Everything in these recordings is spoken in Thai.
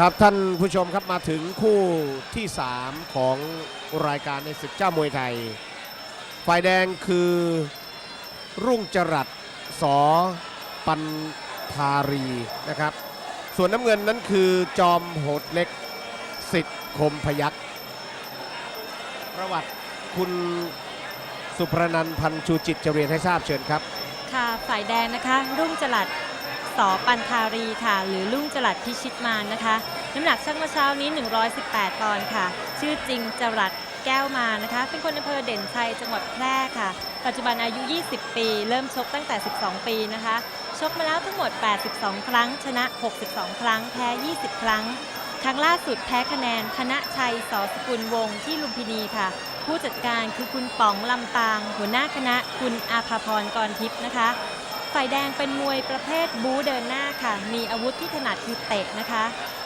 ครับท่านผู้ชมครับมาถึงคู่ที่ 3 ของรายการในศึกเจ้ามวยไทย ฝ่ายแดงคือรุ่งจรัสสอปันธารีนะครับ ส่วนน้ำเงินนั้นคือจอมโหดเล็กสิทธิ์คมพยักประวัติคุณสุพรนันท์พันชูจิตจะเรียนให้ทราบเชิญครับ ค่ะ ฝ่ายแดงนะคะ รุ่งจรัส สปันธารีค่ะ หรือรุ่งจรัสพิชิตมานนะคะ น้ำหนักช่างเมื่อเช้านี้ 118 ปอนด์ค่ะ ชื่อจริงจรัสแก้วมานะคะ เป็นคนอำเภอเด่นชัยจังหวัดแพร่ค่ะ ปัจจุบันอายุ 20 ปี เริ่มชกตั้งแต่ 12 ปีนะคะ ชกมาแล้วทั้งหมด 82 ครั้ง ชนะ 62 ครั้ง แพ้ 20 ครั้ง ครั้งล่าสุดแพ้คะแนนคณะชัยสอสกุลวงศ์ที่ลุมพินีค่ะ ผู้จัดการคือคุณป๋องลำปาง หัวหน้าคณะคุณอาภาพรกรทิพย์นะคะ ฝ่ายแดงเป็นมวยประเภทบู๊เดินหน้าค่ะ มีอาวุธที่ถนัดคือเตะนะคะ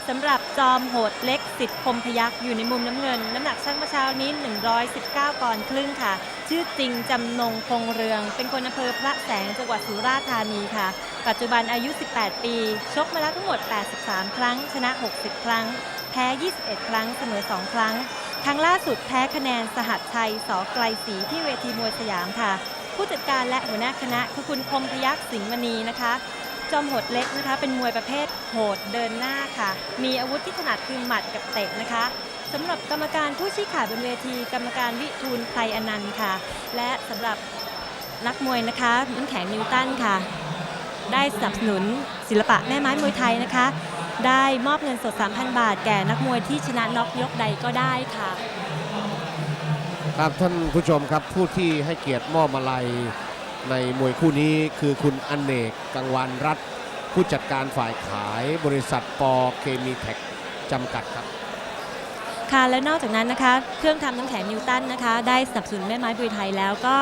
สำหรับจอมโหดเล็กสิทธิ์คมพยักอยู่ในมุมน้ำเงิน น้ำหนักช่างเมื่อเช้านี้ 119ปอนด์ครึ่งค่ะ ชื่อจริงจำนงคงเรือง เป็นคนอำเภอพระแสงจังหวัดสุราษฎร์ธานีค่ะ ปัจจุบันอายุ 18 ปี ชกมาแล้วทั้งหมด 83 ครั้ง ชนะ 60 ครั้ง แพ้ 21 ครั้งเสมอ 2 ครั้ง ครั้งล่าสุดแพ้คะแนนสหัสชัยสอไกลศรีที่เวทีมวยสยามค่ะ ผู้จัดการและหัวหน้าคณะคือคุณคมพยักษ์สิงห์มณีนะคะ จอมโหดเล็กนะคะ เป็นมวยประเภทโหดเดินหน้าค่ะ มีอาวุธที่ถนัดคือหมัดกับเตะนะคะสำหรับกรรมการผู้ชี้ขาดบนเวที กรรมการวิทูลไพรอนันต์ค่ะ และสำหรับนักมวยนะคะน้ำแข็งนิวตันค่ะ ได้สนับสนุนศิลปะแม่ไม้มวยไทยนะคะ ได้มอบเงินสด 3,000 บาท แก่นักมวยที่ชนะน็อกยกใดก็ได้ค่ะ ครับท่านผู้ชมครับผู้ที่ให้เกียรติมอบมาลัยในมวยคู่นี้คือคุณอเนกกังวานรัฐ ผู้จัดการฝ่ายขายบริษัทปอเคมีเทคจำกัดครับ ค่ะและนอกจากนั้นนะคะ เครื่องทำน้ำแข็งนิวตันนะคะ ได้สนับสนุนแม่ไม้บุยไทยแล้วก็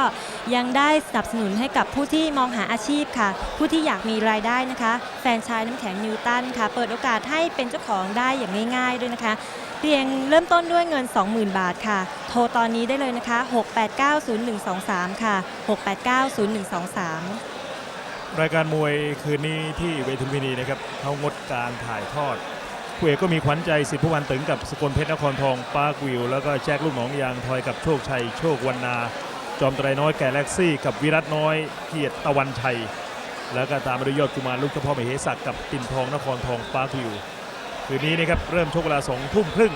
ยังได้สนับสนุนให้กับผู้ที่มองหาอาชีพค่ะ ผู้ที่อยากมีรายได้นะคะ แฟรนไชายน้ำแข็งนิวตันค่ะ เปิดโอกาสให้เป็นเจ้าของได้อย่างง่าย ๆ ด้วยนะคะ เพียงเริ่มต้นด้วยเงิน 20,000 บาทค่ะ โทรตอนนี้ได้เลยนะคะ 6890123 ค่ะ 6890123 รายการมวยคืนนี้ที่เวทีลุมพินีนะครับเขางดการถ่ายทอดคู่เอกก็มีขวัญใจสิทธิพวันตึงกับสกลเพชรนครทองปาร์ควิว แล้วก็แจ็คลูกหนองยางทอยกับโชคชัย โชควันนา จอมไตรน้อยแก่แล็กซี่ กับวิรัตน้อยเกียรติตะวันชัย แล้วก็ตามมาด้วยยอดกุมารลูกเจ้าพ่อมเหสักกับปิ่นทองนครทองปาร์ควิว คืนนี้นะครับเริ่มชกเวลาสองทุ่มครึ่ง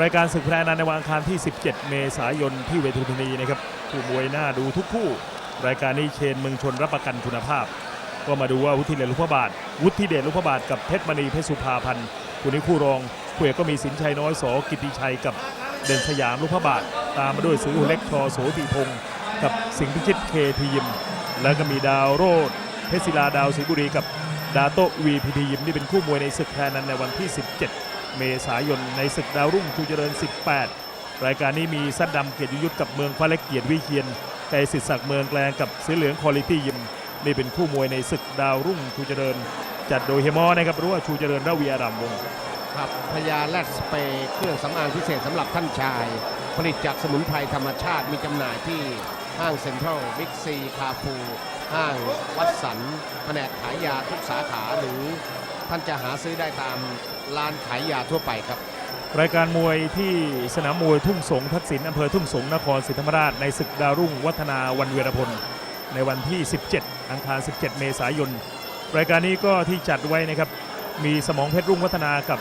รายการศึกแพรนันในวันอังคารที่ 17 เมษายนที่เวทีลุมพินีนะครับคู่มวยหน้าดูทุกคู่ รายการนี้เชนเมืองชนรับประกันคุณภาพ ก็มาดูว่าวุฒิเดชลุพบาท วุฒิเดชลุพบาทกับเพชรมณีเพชรสุภาพันธ์คู่นี้คู่รองคู่เอกก็มีสินชัยน้อยสอกิติชัยกับเด่นสยามลุพบาท ตามมาด้วยสือหุเล็กชอโสติพงศ์กับสิงห์พิชิตเคทียิมแล้วก็มีดาวโรดเพชรศิลาดาวสิงห์บุรีกับ ดาโต้วีพีทียิมนี่เป็นคู่มวยในศึกแพรนันในวันที่ 17 เมษายนในศึกดาวรุ่งชูเจริญ 18 รายการนี้มีซัดดำเกียรติยุทธกับเมืองฟ้าเล็กเกียรติวิเชียนไกสิทธิ์ศักดิ์เมืองแกลงกับเสือเหลืองคอลิตี้ยิมนี่เป็นคู่มวยในศึกดาวรุ่งชูเจริญ จัดโดยเฮมอนะครับรือว่าชูเจริญระวีอารามวงครับพญาแรดสเปรย์เครื่องสำอางพิเศษสำหรับท่านชาย ผลิตจากสมุนไพรธรรมชาติมีจำหน่ายที่ห้างเซ็นทรัลบิ๊กซีคาฟู ห้างวัดสันแผนกขายยาทุกสาขาหรือท่านจะหาซื้อได้ตามร้านขายยาทั่วไปครับ รายการมวยที่สนามมวยทุ่งสงทักษิณอำเภอทุ่งสงนครศรีธรรมราชในศึกดาวรุ่งวัฒนาวันเวรพล ในวันที่ 17 อังคาร 17 เมษายน รายการนี้ก็ที่จัดไว้นะครับ มีสมองเพชรรุ่งวัฒนากับ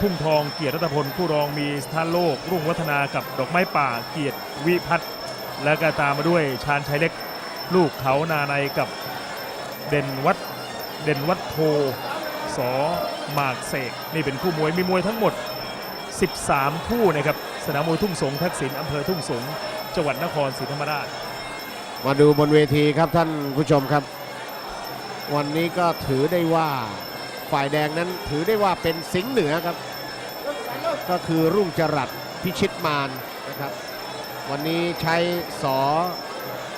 ทุ่งทองเกียรติรัตพลคู่รองมีสถานโลก รุ่งวัฒนากับดอกไม้ป่าเกียรติวิพัฒน์แล้วก็ตามมาด้วยชาญชัยเล็ก ลูกเขานาในกับเด่นวัดเด่นวัดโทสอหมากเสกนี่เป็นคู่มวยมีมวยทั้งหมด 13 คู่นะครับสนามมวยทุ่งสงทักษิณอำเภอทุ่งสงจังหวัดนครศรีธรรมราช มาดูบนเวทีครับท่านผู้ชมครับ วันนี้ก็ถือได้ว่าฝ่ายแดงนั้นถือได้ว่าเป็นสิงห์เหนือครับ ก็คือรุ่งจรัสพิชิตมารนะครับ วันนี้ใช้สอ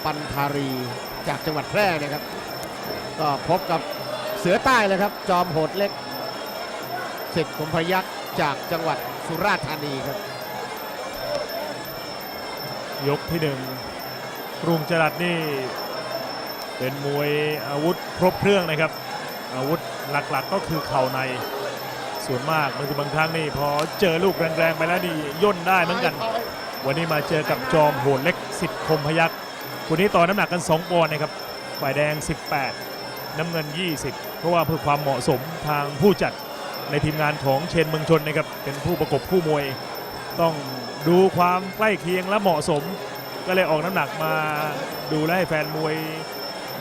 ปันธารีจากจังหวัดแพร่นะครับ ก็พบกับเสือใต้เลยครับ จอมโหดเล็กสิทธิ์คมพยักษ์จากจังหวัดสุราษฎร์ธานีครับ ยกที่หนึ่งรุ่งจรัสนี่เป็นมวยอาวุธครบเครื่องนะครับ อาวุธหลักๆก็คือเข่าในส่วนมากบางทีบางครั้งนี่พอเจอลูกแรงๆไปแล้วนี่ย่นได้เหมือนกัน วันนี้มาเจอกับจอมโหดเล็กสิทธิ์คมพยักษ์ คนนี้ต่อน้ำหนักกัน 2ปอนด์นะครับฝ่ายแดง 18 น้ำเงิน 20 เพราะว่าเพื่อความเหมาะสมทางผู้จัดในทีมงานของเชนเมืองชนนะครับเป็นผู้ประกบคู่มวย ต้องดูความใกล้เคียงและเหมาะสม ก็เลยออกน้ำหนักมาดูและให้แฟนมวย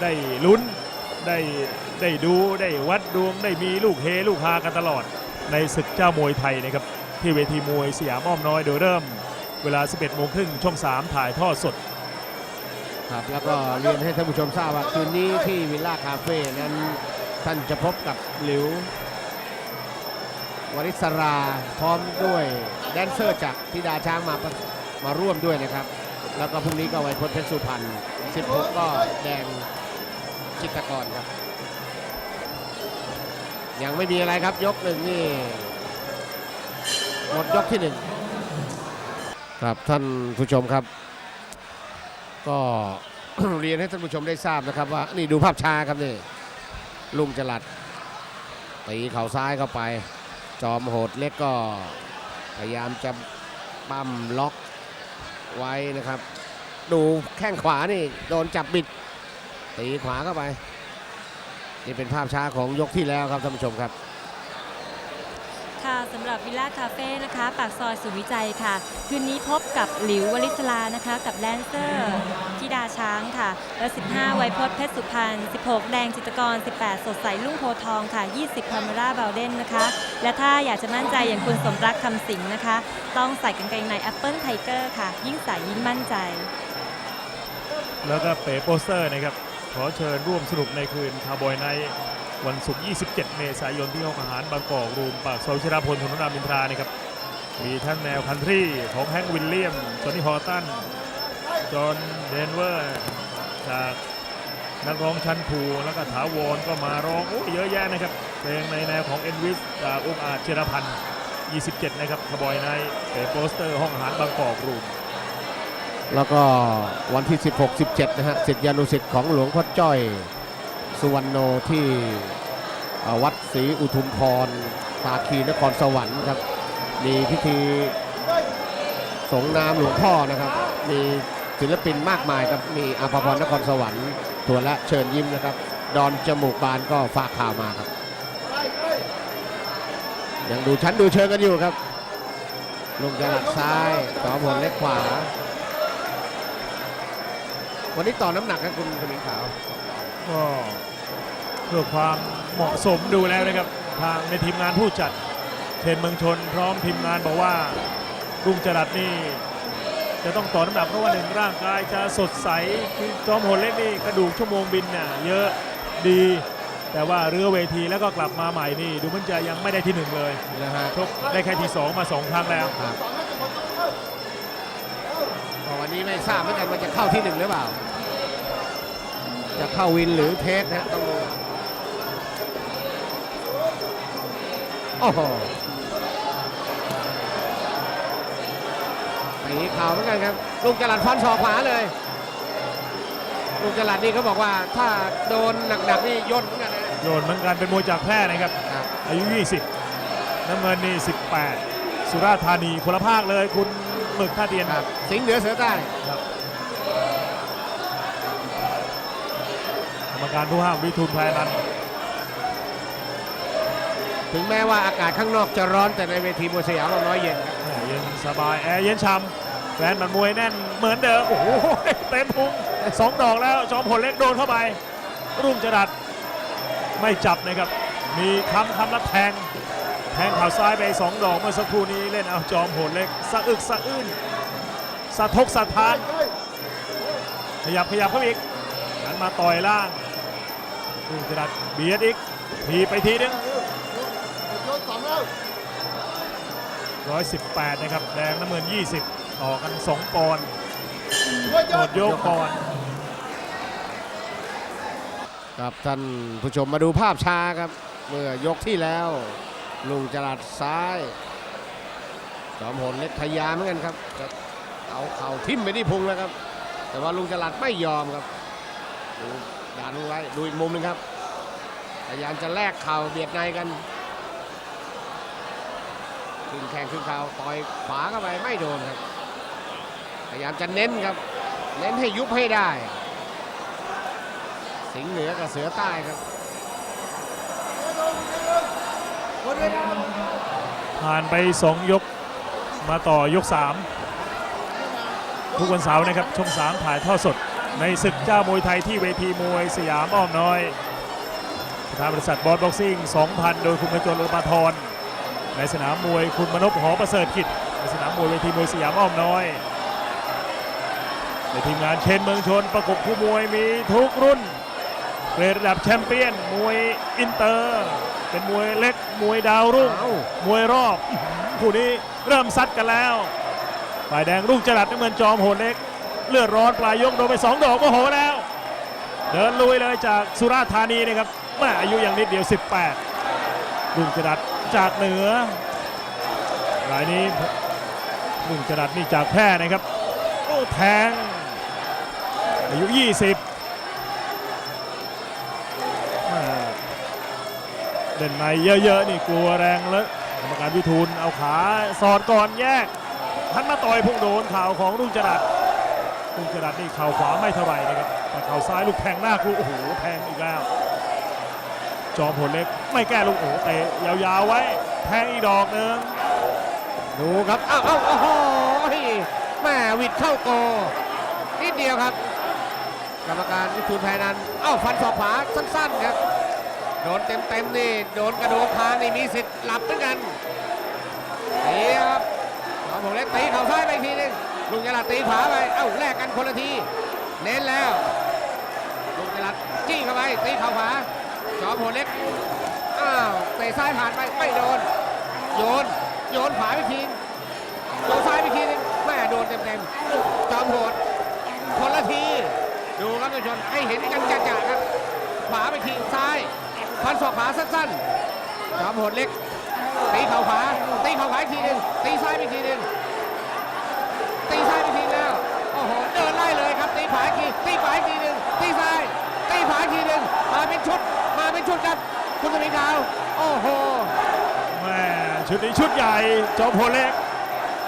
ได้ลุ้นได้ได้ดูได้วัดดวงได้มีลูกเฮลูกฮากันตลอด ในศึกเจ้ามวยไทยนะครับที่เวทีมวยสยามอ้อมน้อยโดยเริ่มเวลา 11โมงครึ่งช่อง 3 ถ่ายทอดสด ครับแล้วก็เรียนให้ท่านผู้ชมทราบว่าคืนนี้ที่วิลล่าคาเฟ่นั้นท่านจะพบกับหลิว วริศราพร้อมด้วยแดนเซอร์จากธิดาช้างมามาร่วมด้วยนะครับ แล้วก็พรุ่งนี้ก็ไวยพจน์เพชรสุพรรณ16 ก็แดงจิตกรครับ ยังไม่มีอะไรครับยกหนึ่งนี่หมดยกที่หนึ่งครับท่านผู้ชมครับ ก็เรียนให้ท่านผู้ชมได้ทราบนะครับว่านี่ดูภาพช้าครับนี่ลุงจรัดตีเข่าซ้ายเข้าไป จอมโหดเล็กก็พยายามจะปั้มล็อกไว้นะครับ ดูแข้งขวานี่โดนจับบิด ตีขวาเข้าไป นี่เป็นภาพช้าของยกที่แล้วครับท่านผู้ชมครับ ค่ะสำหรับวิลล่าคาเฟ่นะคะปากซอยสุวิจัยค่ะ คืนนี้พบกับหลิววลิศลานะคะ กับแดนเซอร์ธิดาช้างค่ะ และ 15 ไวยพจน์เพชรสุพรรณ 16 แดงจิตรกร 18 สดใสลุ่งโพธิ์ทองค่ะ 20พามาร่าบาลเดนนะคะ และถ้าอยากจะมั่นใจอย่างคุณสมรักคำสิงห์นะคะ ต้องใส่กางเกงในแอปเปิลไทเกอร์ค่ะ ยิ่งใส่ยิ่งมั่นใจ แล้วก็เป๋โปสเตอร์นะครับขอเชิญร่วมสนุกในคืนคาร์บอยไนท์ วันศุกร์ 27 เมษายนที่ห้องอาหารบางกอกรูมปากซอยชราพลถนนรามินทรานะครับ มีท่านแนวคันทรีของแฮงวิลเลียม จอห์นนี่ฮอตตัน จอห์นเดนเวอร์จากนักร้องชั้นครูแล้วก็ถาวรก็มาร้องโอ้เยอะแยะนะครับ เพลงในแนวของเอ็นวิสจากองค์อาจเชรพันธ์ 27 นะครับคาร์บอยไนเป๋โปสเตอร์ห้องอาหารบางกอกรูมแล้วก็วันที่ 16 17 นะฮะสิทธิานุสิทธิ์ของหลวงพ่อจ้อย สุวรรณโนที่วัดศรีอุทุมพรภาคีนครสวรรค์ครับ มีพิธีสงน้ำหลวงพ่อนะครับ มีศิลปินมากมายครับ มีอาภพรนครสวรรค์ตัวและเชิญยิ้มนะครับ ดอนจมูกบานก็ฝากข่าวมาครับ ยังดูชั้นดูเชิงกันอยู่ครับลุงจรัดซ้ายต่อผลเล็กขวา วันนี้ต่อน้ำหนักครับคุณกมิงขาวก็ เพื่อความเหมาะสมดูแล้วนะครับ ทางในทีมงานผู้จัดเทนเมืองชน พร้อมทีมงานบอกว่ารุ่งจรัสนี่จะต้องต่อน้ำหนักเพราะว่าหนึ่งร่างกายจะสดใสคือจอมโหดเล็กนี่กระดูกชั่วโมงบินน่ะเยอะดีแต่ว่าเรือเวทีแล้วก็กลับมาใหม่นี่ดูมันจะยังไม่ได้ที่หนึ่งเลยนะฮะชกได้แค่ที่สองมาสองครั้งแล้วครับวันนี้ไม่ทราบเหมือนกันว่าจะเข้าที่หนึ่งหรือเปล่า จะเข้าวินหรือเทสนะต้องดู โอ้โหตีเข่าวเหมือนกันครับ ลุงจรัดฟันศอกขวาเลย ลุงจรัดนี่เขาบอกว่าถ้าโดนหนักๆนี่ย่นเหมือนกันนะ โยนเหมือนกันเป็นมวยจากแพร่นะครับ ครับ อายุ 20 น้ำเงินนี่ 18 สุราษฎร์ธานีคนละภาคเลยคุณหมึกท่าเตียนครับสิงห์เหนือเสือใต้ ครับกรรมการผู้ห้ามวิทูลไพรนันท์ ถึงแม้ว่าอากาศข้างนอกจะร้อนแต่ในเวทีมวยสยามเราน้อยเย็นครับเย็นสบายแอร์เย็นช่ำแฟนมันมวยแน่นเหมือนเดิมโอ้โหเต็มพุงสองดอกแล้วจอมผลเล็กโดนเข้าไป รุ่งจรัดไม่จับนะครับ มีคำคำละแทง แทงข่าซ้ายไปสองดอกเมื่อสักครู่นี้เล่นเอาจอมโหดเล็กสะอึกสะอื้นสะทกสะทาน ขยับขยับเข้าอีกหันมาต่อยล่างรุ่งจรัดเบียดอีกทีไปทีนึง 118 นะครับ แดงน้ำเงิน 20 ต่อกัน 2 ปอนด์หมดโยกก่อนครับท่านผู้ชมมาดูภาพช้าครับ เมื่อยกที่แล้วลุงจรัดซ้ายจอมโหนเล็กพยายามเหมือนกันครับจะเอาเข่าทิ่มไปที่พุงแล้วครับ แต่ว่าลุงจรัดไม่ยอมครับดูด่านไว้ดูอีกมุมหนึงครับพยายามจะแลกเข่าเบียดในกัน ขึ้นแข้งขึ้นเขาต่อยขวาเข้าไปไม่โดนครับ พยายามจะเน้นครับ เน้นให้ยุบให้ได้ สิงเหนือกับเสือใต้ครับผ่านไป 2 ยกมาต่อยก 3 ทุกวันเสาร์นะครับ ช่อง 3 ถ่ายทอดสด ในศึกเจ้ามวยไทยที่เวทีมวยสยามอ้อมน้อยทางบริษัทบอสบ็อกซิ่ง 2,000 โดยคุณกระจรอุปาทร ในสนามมวยคุณมนพหอประเสริฐกิจในสนามมวยเวทีมวยสยามอ้อมน้อย ในทีมงานเชนเมืองชนประกบคู่มวยมีทุกรุ่นเกรดระดับแชมเปี้ยนมวยอินเตอร์ เป็นมวยเล็กมวยดาวรุ่งเอ้ามวยรอบคู่นี้เริ่มซัดกันแล้วฝ่ายแดงรุ่งจรัสน้ำเงินจอมโหดเล็ก เลือดร้อนปลายยกโดนไป 2 ดอกโอ้โหแล้ว เดินลุยเลยจากสุราษฎร์ธานีนะครับแม่อายุยังนิดเดียว 18 รุ่งจรัส จากเหนือรายนี้รุ่งจรัสนี่จากแพร่นะครับโอ้แทงอายุ 20เด่นในเยอะๆนี่กลัวแรงแล้วกรรมการวิทูลเอาขาสอดก่อนแยกทันมาต่อยพุ่งโดนเข่าของรุ่งจรัสรุ่งจรัสนี่เข่าขวาไม่เท่าไหร่นะครับแต่เข่าซ้ายลูกแทงหน้าครูโอ้โหแทงอีกแล้ว จอมผลเล็กไม่แก้ลูกโอ้เตะยาวๆไว้แทงอีกดอกหนึงดูครับอ้าเอ้าโอ้โหแม่วิดเข้าโกนิดเดียวครับ กรรมการวิทูลแพนันอ้าวฟันศอกขวาสั้นๆครับโดนเต็มๆนี่โดนกระโดงคางนี่มีสิทธิ์หลับเหมือนกันนี่ครับจอมผมเล็กตีเข่าซ้ายไปทีนึงลุงจรัดตีขวาไปเอ้าแลกกันคนละทีเน้นแล้วลุงจรัดจี้เข้าไปตีเข่าขวา จอมโหดเล็ก อ้าวเตะซ้ายผ่านไปไม่โดน โยน โยนขวาไปทีโยนซ้ายไปทีนึงแม่โดนเต็มๆจอมโหดคนละที ดูครับท่านผู้ชมให้เห็นกันจ่าๆครับ ขวาไปทีซ้ายพันศอกขวาสั้นๆจอมโหดเล็ก ตีเข่าขวา ตีเข่าขวาทีหนึงตีซ้ายไปทีนึงตีซ้ายไปทีแล้ว โอ้โห เดินไล่เลยครับ ตีขวาที ตีขวาทีนึงตีซ้าย ตีขวาทีนึงมาเป็นชุด เป็นชุดครับ คุณสมิงขาว โอ้โหแม่ชุดนี้ชุดใหญ่จอมพลเล็ก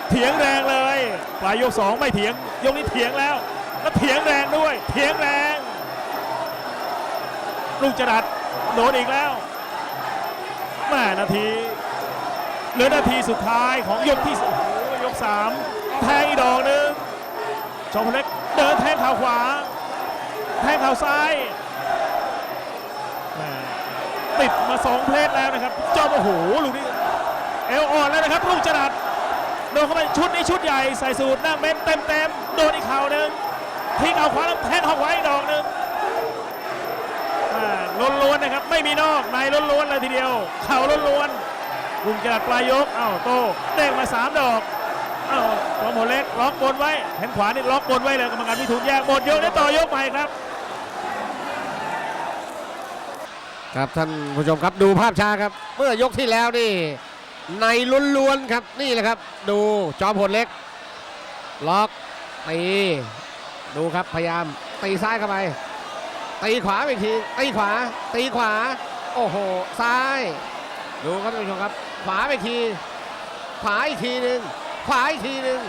เถียงแรงเลยปลายยกสองไม่เถียง ยกนี้เถียงแล้ว แล้วเถียงแรงด้วย เถียงแรง ลูกจรัดโดนอีกแล้วแม่นาทีเหลือนาทีสุดท้ายของยกที่สโอ้โหยกสามแทงอีกดอกหนึ่งจอมพลเล็กเดินแทงเข่าขวา แทงเข่าซ้าย ติดมาสองเพลทแล้วนะครับจอมโอ้โหลูกนี้เอวอ่อนแล้วนะครับลูกจรัดโดนเข้าไปชุดนี้ชุดใหญ่ใส่สูตรนั่งเม้นเต็มเต็มๆโดนอีกเข่าหนึ่งทิ้งเอาขวาแล้วแทงเขาไว้ดอกหนึ่งล้วนๆนะครับไม่มีนอกในล้วนๆเลยทีเดียว เข่าล้วนๆลุงจรัดปลายยกอ้าวโต้เด้งมาสามดอกอ้าวตัวหมดเล็กล็อกบนไว้แขนขวานี่ล็อกบนไว้เลยกรรมการวิทูลแยกหมดยกได้ต่อยกใหม่ครับ ครับท่านผู้ชมครับดูภาพช้าครับ เมื่อยกที่แล้วนี่ ในล้วนๆครับนี่แหละครับ ดูจอมผลเล็ก ล็อกตีดูครับพยายามตีซ้ายเข้าไปตีขวาอีกทีตีขวา ตีขวา โอ้โหซ้าย ดูครับท่านผู้ชมครับ ขวาอีกที ขวาอีกทีหนึ่งขวาอีกทีหนึ่ง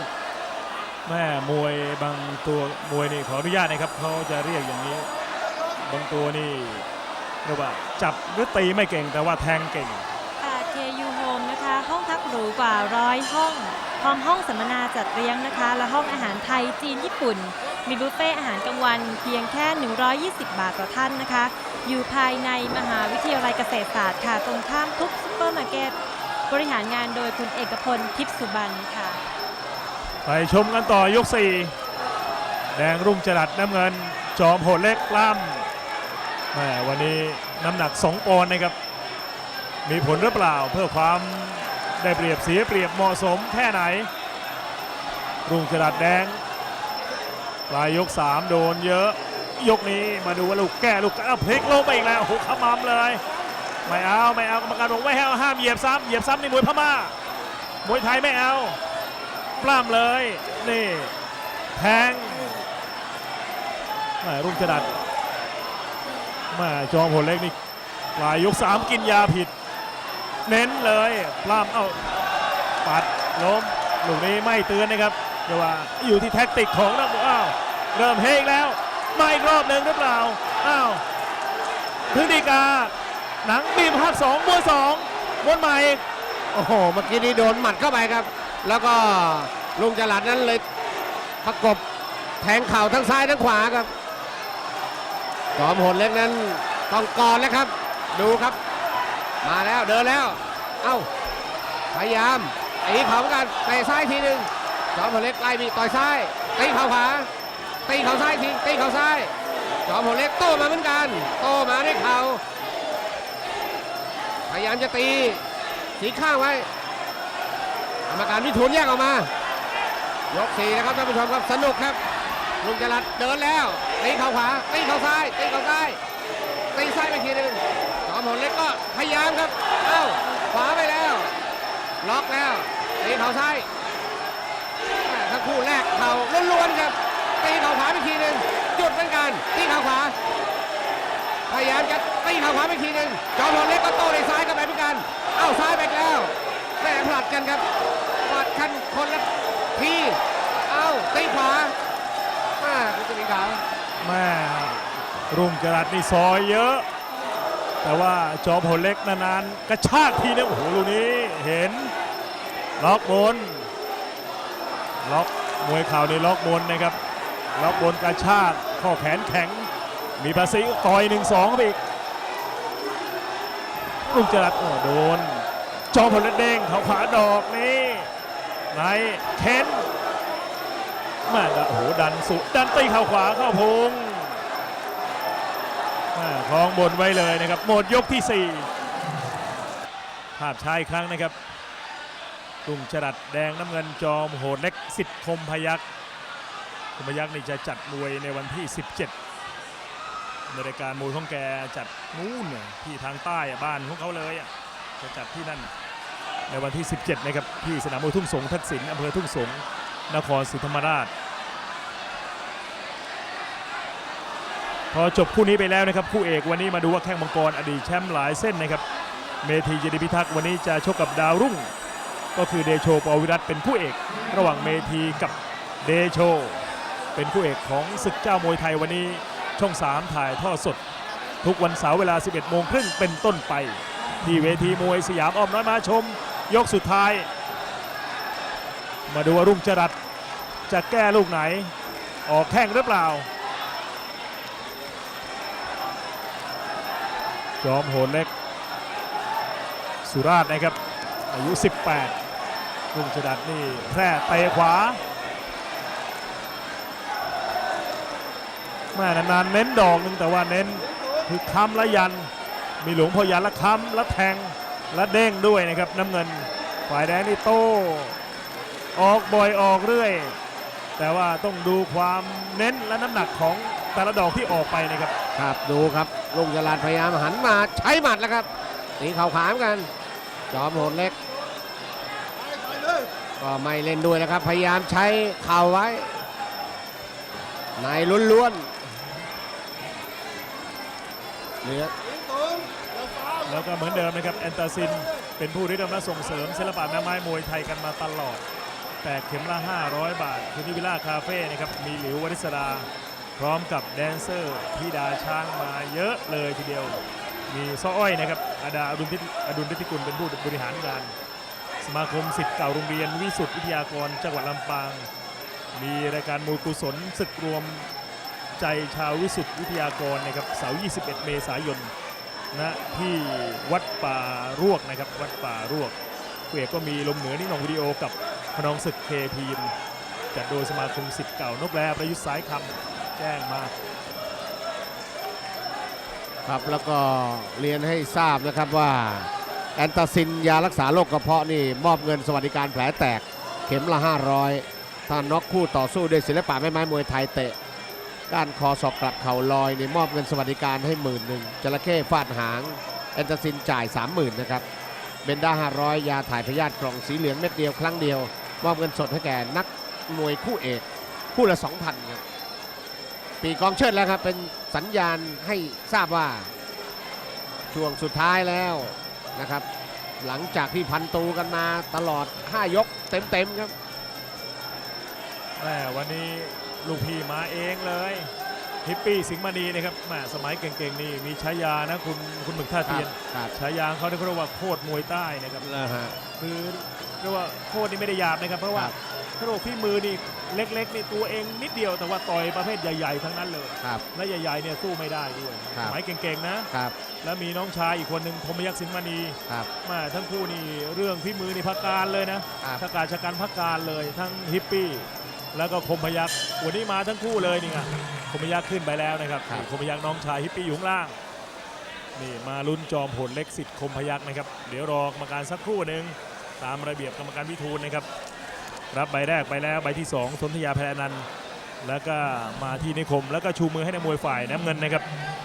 แม่มวยบางตัวมวยนี่ขออนุญาตนะครับเขาจะเรียกอย่างนี้ บางตัวนี่ เรียกว่าจับหรือตีไม่เก่งแต่ว่าแทงเก่งค่ะ KU Home นะคะ ห้องพักหรูกว่าร้อยห้อง พร้อมห้องสัมมนาจัดเลี้ยงนะคะ และห้องอาหารไทยจีนญี่ปุ่น มีบุฟเฟ่อาหารกลางวันเพียงแค่ 120 บาทต่อท่านนะคะ อยู่ภายในมหาวิทยาลัยเกษตรศาสตร์ค่ะ ตรงข้ามทุกซุปเปอร์มาร์เก็ต บริหารงานโดยคุณเอกพลทิพย์สุบรรณค่ะ ไปชมกันต่อยก 4 แดงรุ่งจรัสน้ำเงิน จอมโหดเล็กกล้ำ แม่วันนี้น้ำหนัก 2ปอนด์นะครับ มีผลหรือเปล่าเพื่อความได้เปรียบเสียเปรียบเหมาะสมแค่ไหน รุ่งจรัสแดงปลายยก 3 โดนเยอะ ยกนี้มาดูว่าลูกแก้ลูกอ้าวพลิกลงไปอีกแล้วโอ้โหขมำเลย ไม่เอาไม่เอากรรมการบอกไม่ให้เอาห้ามเหยียบซ้ำเหยียบซ้ำในมวยพม่ามวยไทยไม่เอาปล้ำเลยนี่แทงรุ่งจรัด ม่จอมผลเล็กนี่ปลายยกสามกินยาผิด เน้นเลยปล้ำเอ้าปัดล้มลูกนี้ไม่เตือนนะครับแต่ว่าอยู่ที่แท็กติกของนักมวยอ้าวเริ่มเฮกแล้วมาอีกรอบหนึ่งหรือเปล่าอ้าวพึ่งดีกาหนังบีมภาคสองมวยสองมวยใหม่โอ้โหเมื่อกี้นี้โดนหมัดเข้าไปครับ แล้วก็ลุงจรัดนั้นเลยประกบแทงเข่าทั้งซ้ายทั้งขวาครับ จอมโหดเล็กนั้นต้องกอนแล้วครับ ดูครับ มาแล้วเดินแล้ว เอ้าพยายามตีเข่าเหมือนกันเตะซ้ายทีหนึ่งจอมโหดเล็กไล่บีต่อยซ้ายตีเข่าขวาตีเข่าซ้ายทีตีเข่าซ้าย จอมโหดเล็กโต้มาเหมือนกัน โต้มาด้วยเข่าพยายามจะตีสีข้างไว้กรรมการวิทูลแยกออกมา ยกสี่นะครับท่านผู้ชมครับสนุกครับ ลุงจรัดเดินแล้วตีเข่าขวาตีเข่าซ้ายตีเข่าซ้ายตีซ้ายไปทีหนึ่งจอมพลเล็กก็พยายามครับเอ้าขวาไปแล้ว ล็อกแล้วตีเข่าซ้ายทั้งคู่แรกเข่าล้วนๆครับตีเข่าขวาไปทีหนึ่งหยุดเหมือนกันตีเข่าขวาพยายามจะตีเข่าขวาไปทีหนึ่งจอมพลเล็กก็โต้ในซ้ายเข้าไปเหมือนกันเอ้าซ้ายไปแล้วแม่ผลัดกันครับผลัดกันคนละทีเอ้าตีขวา คุณจะมีขาวแม่รุ่งจรัสนี่ซอยเยอะ แต่ว่าจอมพลเล็กนานๆกระชากทีนึงโอ้โหลูกนี้เห็นล็อกบนล็อกมวยข่าวในล็อกบนนะครับล็อกบนกระชากข้อแขนแข็ง มีภาษีต่อยหนึ่งสองไปอีกลุงจรัสโอ้โดน จอมพลเล็กเด้งเขาขวาดอกนี่ไหนเค้น แม่โอ้โหดันสุดดันตีเข่าขวาเข้าพุงคล้องบนไว้เลยนะครับ หมดยกที่ 4 ภาพชาอีกครั้งนะครับกลุ่มจรัดแดงน้ำเงินจอมโหดเล็กสิทธิ์คมพยักษ์คมพยักษ์นี่จะจัดมวยในวันที่ 17 ในรายการมวยของแกจัดนู่นที่ทางใต้บ้านของเขาเลยจะจัดที่นั่นในวันที่ 17 นะครับที่สนามมวยทุ่งสงทักษิณอำเภอทุ่งสง นครศรีธรรมราช พอจบคู่นี้ไปแล้วนะครับคู่เอกวันนี้มาดูว่าแข้งมังกรอดีตแชมป์หลายเส้นนะครับ เมธีเจดีพิทักษ์วันนี้จะชกกับดาวรุ่ง ก็คือเดโชปวิรัตเป็นคู่เอก ระหว่างเมธีกับเดโช เป็นคู่เอกของศึกเจ้ามวยไทยวันนี้ช่อง 3 ถ่ายทอดสด ทุกวันเสาร์เวลา 11 โมงครึ่งเป็นต้นไป ที่เวทีมวยสยามอ้อมน้อยมาชม ยกสุดท้าย มาดูว่ารุ่งจรัสจะแก้ลูกไหน ออกแข้งหรือเปล่า จอมโหดเล็ก สุราษฎร์นะครับ อายุ 18 รุ่งจรัสนี่แพร่เตะขวาแม่นานๆเน้นดอกนึงแต่ว่าเน้นคือคำและยัน มีหลวงพ่อยันและคำและแทงและเด้งด้วยนะครับน้ำเงินฝ่ายแดงนี่โต ออกบ่อยออกเรื่อย แต่ว่าต้องดูความเน้นและน้ำหนักของแต่ละดอกที่ออกไปนะครับ ครับดูครับลุงจรัดพยายามหันมาใช้หมัดแล้วครับตีเข่าขวาเหมือนกัน จอมโหดเล็ก ก็ไม่เล่นด้วยแล้วครับ พยายามใช้เข่าไว้ ในล้วนๆเหลือแล้วก็เหมือนเดิมนะครับแอนตาซิน เป็นผู้ที่นำมาส่งเสริมศิลปะแม่ไม้มวยไทยกันมาตลอด แต่เข็มละ 500 บาทคือที่วิลล่าคาเฟ่นะครับมีหลิววริศดาพร้อมกับแดนเซอร์ธิดาช้างมาเยอะเลยทีเดียว มีซ้ออ้อยนะครับอาดาอดุลพิอดุลพิธิกุลเป็นผู้บริหารงาน สมาคมสิทธิ์เก่าโรงเรียนวิสุทธิวิทยากรจังหวัดลำปาง มีรายการมวยกุศลศึกรวมใจชาววิสุทธิวิทยากรนะครับเสาร์21 เมษายนณที่วัดป่ารวกนะครับวัดป่ารวก เอกก็มีลมเหนือนี่หนองวิดีโอกับพนองศึกเคพีมจัดโดยสมาคมสิทธิ์เก่านกแรประยุทธ์สายคำแจ้งมาครับแล้วก็เรียนให้ทราบนะครับว่าแอนตาซินยารักษาโรคกระเพาะนี่มอบเงินสวัสดิการแผลแตกเข็มละ 500 ถ้าน็อกคู่ต่อสู้ด้วยศิลปะแม่ไม้มวยไทยเตะก้านคอศอกกลับเข่าลอยนี่มอบเงินสวัสดิการให้หมื่นหนึ่งจระเข้ฟาดหางแอนตาซินจ่าย 30,000นะครับ เบนด้า500 ยาถ่ายพยาธิกล่องสีเหลืองเม็ดเดียวครั้งเดียว มอบเงินสดให้แก่นักมวยคู่เอก คู่ละ 2,000ครับปีกองเชิดแล้วครับ เป็นสัญญาณให้ทราบว่าช่วงสุดท้ายแล้วนะครับ หลังจากที่พันตูกันมาตลอด 5 ยกเต็ม ๆ ครับแม่วันนี้ลูกพี่มาเองเลย ฮิปปี้สิงห์มณีนะครับแม่สมัยเก่งๆนี่มีฉายานะคุณคุณหมึกท่าเตียนครับฉายาเขาเรียกว่าโคตรมวยใต้นะครับนะฮะ คือเรียกว่าโคตรนี่ไม่ได้หยาบนะครับ เพราะว่าครับ กระโดดพี่มือนี่เล็กๆนี่ตัวเองนิดเดียวแต่ว่าต่อยประเภทใหญ่ๆทั้งนั้นเลย ครับ และใหญ่ๆเนี่ยสู้ไม่ได้ด้วยครับ สมัยเก่งๆนะ ครับแล้วมีน้องชายอีกคนหนึ่งพรหมยักษ์สิงห์มณีครับมาทั้งคู่นี่เรื่องพี่มือนี่พักการเลยนะ ครับชากาชะกันพักการเลยทั้งฮิปปี้ แล้วก็คมพยักษ์วันนี้มาทั้งคู่เลยนี่ไงคมพยักษ์ขึ้นไปแล้วนะครับครับนี่คมพยักษ์น้องชายฮิปปี้อยู่ข้างล่างนี่มาลุ้นจอมผลเล็กสิทธิ์คมพยักษ์นะครับ เดี๋ยวรอกรรมการสักครู่หนึ่งตามระเบียบกรรมการวิทูลนะครับ รับใบแรกไปแล้วใบที่2สนธยาแพรอนันต์แล้วก็มาที่นิคม แล้วก็ชูมือให้ในกมวยฝ่ายน้ำเงินนะครับ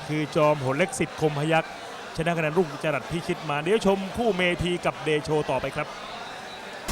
คือจอมโหดเล็กสิทธิ์คมพยักษ์ชนะคะแนนรุ่งจรัสพิชิตมาเดี๋ยวชมคู่เมทีกับเดโชต่อไปครับ